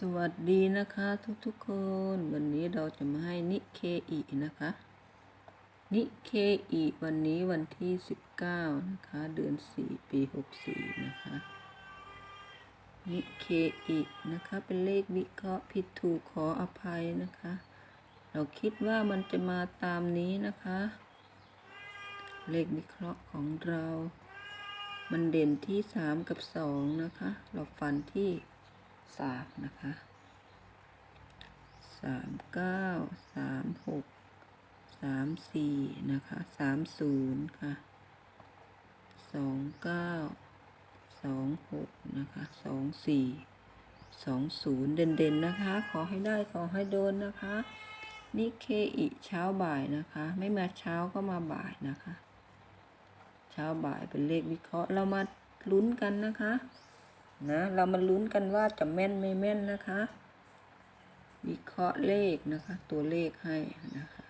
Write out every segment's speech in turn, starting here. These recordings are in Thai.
สวัสดีนะคะทุกๆคน วันนี้เราจะมาให้นิเคอีนะคะ นิเคอีวันนี้วันที่ 19 นะคะ เดือน 4 ปี 64 นะคะ นิเคอีนะคะ เป็นเลขวิเคราะห์ผิดถูกขออภัยนะคะ เราคิดว่ามันจะมาตามนี้นะคะ เลขวิเคราะห์ของเรา มันเด่นที่ 3 กับ 2 นะคะ เราฟันที่ สามนะคะสามเก้าสามหกสามสี่นะคะสามศูนย์ค่ะสองเก้าสองหกนะคะสองสี่สองศูนย์เด่นๆนะคะ ขอให้ได้ขอให้โดนนะคะนี่เคอีเช้าบ่ายนะคะ ไม่มาเช้าก็มาบ่ายนะคะ เช้าบ่ายเป็นเลขวิเคราะห์เรามาลุ้นกันนะคะ นะ เรามาลุ้นกันว่าจะแม่นไม่แม่นนะคะ วิเคราะห์เลขนะคะ ตัวเลขให้นะคะ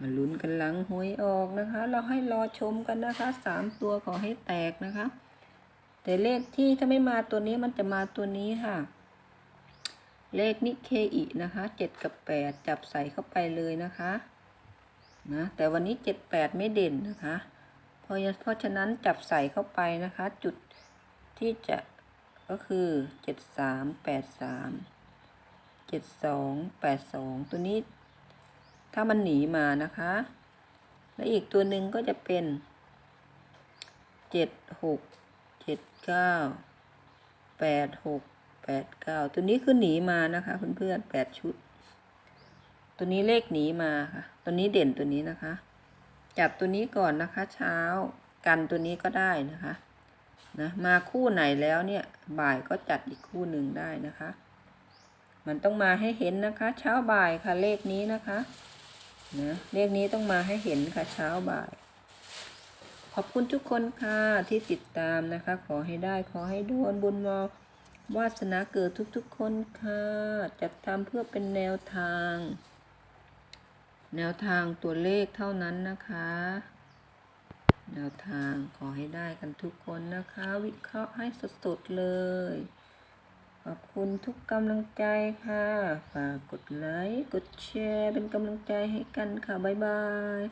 มาลุ้นกันหลังหวยออกนะคะ เราให้รอชมกันนะคะสามตัวขอให้แตกนะคะ แต่เลขที่ถ้าไม่มาตัวนี้มันจะมาตัวนี้ค่ะ เลขนิเคอีนะคะเจ็ดกับแปดจับใส่เข้าไปเลยนะคะนะแต่วันนี้เจ็ดแปดไม่เด่นนะคะ เพราะเพราะฉะนั้นจับใส่เข้าไปนะคะ จุด ที่จะก็คือเจ็ดสามแปดสามเจ็ดสองแปดสองตัวนี้ ถ้ามันหนีมานะคะ และอีกตัวหนึ่งก็จะเป็นเจ็ดหกเจ็ดเก้าแปดหกแปดเก้าตัวนี้คือหนีมานะคะเพื่อนๆแปดชุด ตัวนี้เลขหนีมาค่ะ ตัวนี้เด่นตัวนี้นะคะ จับตัวนี้ก่อนนะคะ เช้ากันตัวนี้ก็ได้นะคะ นะมาคู่ไหนแล้วเนี่ยบ่ายก็จัดอีกคู่หนึ่งได้นะคะ มันต้องมาให้เห็นนะคะ เช้าบ่ายค่ะเลขนี้นะคะนะเลขนี้ต้องมาให้เห็นค่ะเช้าบ่าย ขอบคุณทุกคนค่ะที่ติดตามนะคะ ขอให้ได้ขอให้ดวนบุญวอวาสนาเกิดทุกๆคนค่ะจัดทำเพื่อเป็นแนวทาง แนวทางตัวเลขเท่านั้นนะคะ นวทางขอให้ได้กันทุกคนนะคะ วิเคราะห์ให้สดๆเลย ขอบคุณทุกกำลังใจค่ะ ฝากกดไลค์ กดแชร์เป็นกำลังใจให้กันค่ะ บ๊ายบาย